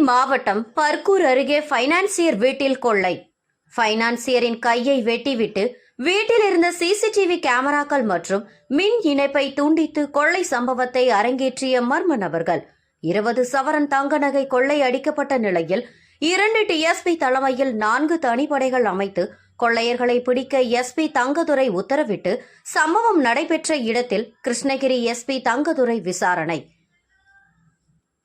மாவட்டம் பர்கூர் அருகே பைனான்சியர் வீட்டில் கொள்ளை. பைனான்சியரின் கையை வெட்டிவிட்டு வீட்டில் இருந்த சிசிடிவி கேமராக்கள் மற்றும் மின் இணைப்பை துண்டித்து கொள்ளை சம்பவத்தை அரங்கேற்றிய மர்ம நபர்கள். இருபது சவரன் தங்க நகை கொள்ளை அடிக்கப்பட்ட நிலையில் இரண்டு டிஎஸ்பி தலைமையில் நான்கு தனிப்படைகள் அமைத்து கொள்ளையர்களை பிடிக்க எஸ்பி தங்கதுரை உத்தரவிட்டு சம்பவம் நடைபெற்ற இடத்தில் கிருஷ்ணகிரி எஸ்பி தங்கதுரை விசாரணை.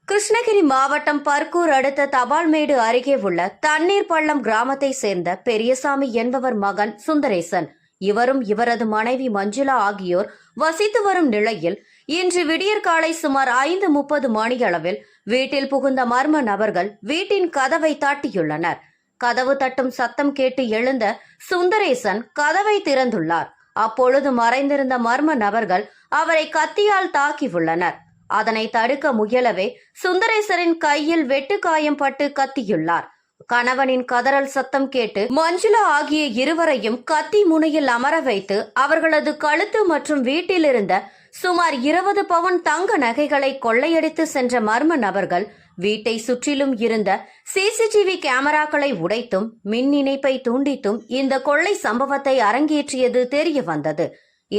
கிருஷ்ணகிரி மாவட்டம் பர்கூர் அடுத்த தபால்மேடு அருகே உள்ள தண்ணீர் பள்ளம் கிராமத்தை சேர்ந்த பெரியசாமி என்பவர் மகன் சுந்தரேசன். இவரும் இவரது மனைவி மஞ்சுளா ஆகியோர் வசித்து வரும் நிலையில் இன்று விடியற்காலை சுமார் ஐந்து முப்பது மணியளவில் வீட்டில் புகுந்த மர்ம நபர்கள் வீட்டின் கதவை தாட்டியுள்ளனர். கதவு தட்டும் சத்தம் கேட்டு எழுந்த சுந்தரேசன் கதவை திறந்துள்ளார். அப்பொழுது மறைந்திருந்த மர்ம நபர்கள் அவரை கத்தியால் தாக்கியுள்ளனர். அதனை தடுக்க முயலவே சுந்தரேசரின் கையில் வெட்டு காயம் பட்டு கத்தியுள்ளார். கணவனின் கதறல் சத்தம் கேட்டு மஞ்சுளா ஆகிய இருவரையும் கத்தி முனையில் அமர வைத்து அவர்களது கழுத்து மற்றும் வீட்டில் இருந்த சுமார் இருபது பவுன் தங்க நகைகளை கொள்ளையடித்து சென்ற மர்ம நபர்கள் வீட்டை சுற்றிலும் இருந்த சிசிடிவி கேமராக்களை உடைத்தும் மின் இணைப்பை துண்டித்தும் இந்த கொள்ளை சம்பவத்தை அரங்கேற்றியது தெரிய வந்தது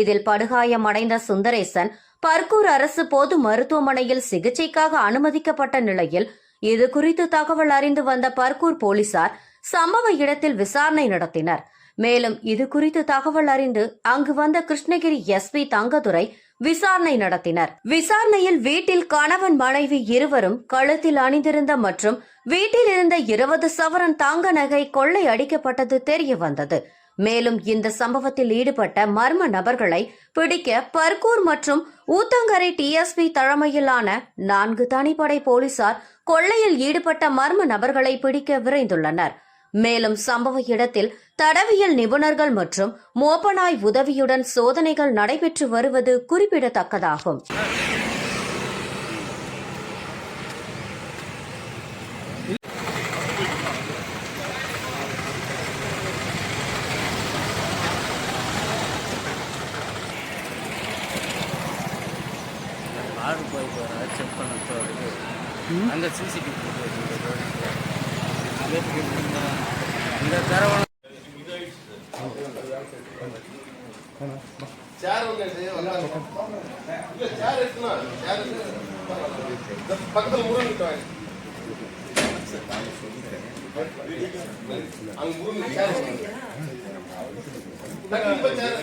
இதில் படுகாயமடைந்த சுந்தரேசன் பர்கூர் அரசு பொது மருத்துவமனையில் சிகிச்சைக்காக அனுமதிக்கப்பட்ட நிலையில் இது குறித்து தகவல் அறிந்து வந்த பர்கூர் போலீசார் சம்பவ இடத்தில் விசாரணை நடத்தினர். மேலும் இது குறித்து தகவல் அறிந்து அங்கு வந்த கிருஷ்ணகிரி எஸ்பி தங்கதுரை விசாரணை நடத்தினர். விசாரணையில் வீட்டில் கணவன் மனைவி இருவரும் கழுத்தில் அணிந்திருந்த மற்றும் வீட்டில் இருந்த இருபது சவரன் தங்க நகை கொள்ளை அடிக்கப்பட்டது தெரிய வந்தது மேலும் இந்த சம்பவத்தில் ஈடுபட்ட மர்ம நபர்களை பிடிக்க பர்கூர் மற்றும் ஊத்தங்கரை டிஎஸ்பி தலைமையிலான நான்கு தனிப்படை போலீசார் கொள்ளையில் ஈடுபட்ட மர்ம நபர்களை பிடிக்க விரைந்துள்ளனர். மேலும் சம்பவ இடத்தில் தடவியல் நிபுணர்கள் மற்றும் மோப்பனாய் உதவியுடன் சோதனைகள் நடைபெற்று வருவது குறிப்பிடத்தக்கதாகும். ஆடு போய் போகிற செக் பண்ண போகிறது அங்கே சிசிடிவி இந்த தரவணம் சேர் சேர் எடுக்கணும் சேர் பக்கத்துல முருகன் அங்க முருகன் சேர்